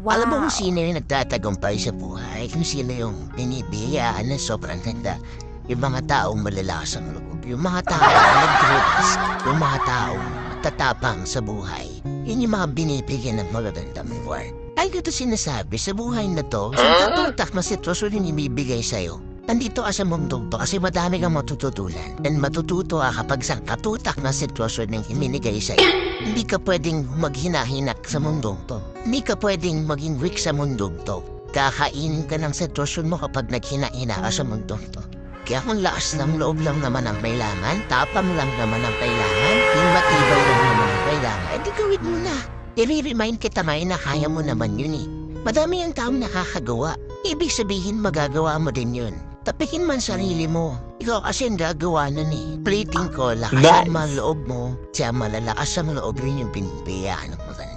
Wow. Alam mo kung sino yung nagtatagumpay sa buhay, kung sino yung binibiyaan na sobrang ganda. Yung mga taong malalakas ang loob, yung mga taong nag-risk, yung mga taong tatapang sa buhay. Yun yung mga binibigyan ng magagandang reward. Ay ito sinasabi, sa buhay na to, sa katutak na sitwasyon yung ibibigay sa'yo, Nandito ka sa mundong to kasi madami kang matututunan. And matututo ka kapag sa katutak na sitwasyon ng hininigay sa'yo. Hindi ka pwedeng maghinahinak sa mundong to. Hindi ka pwedeng maging weak sa mundong to. Kakainin ka ng sitwasyon mo kapag naghina-hina ka sa mundong to. Kaya kung lakas ng loob lang naman ang kailangan, tapang lang naman ang kailangan, yung matibay lang naman ang kailangan, edi gawin mo na. I-remind kita ngayon na kaya mo naman yun eh. Madami ang taong nakakagawa. Ibig sabihin magagawa mo din yun. Tapikin man sarili mo. Ikaw kasi ang gagawa nun eh. Plating ko, lakas Nice. ang mga loob mo. Siya malalakas ang loob rin yung binibiyaan ng maganda.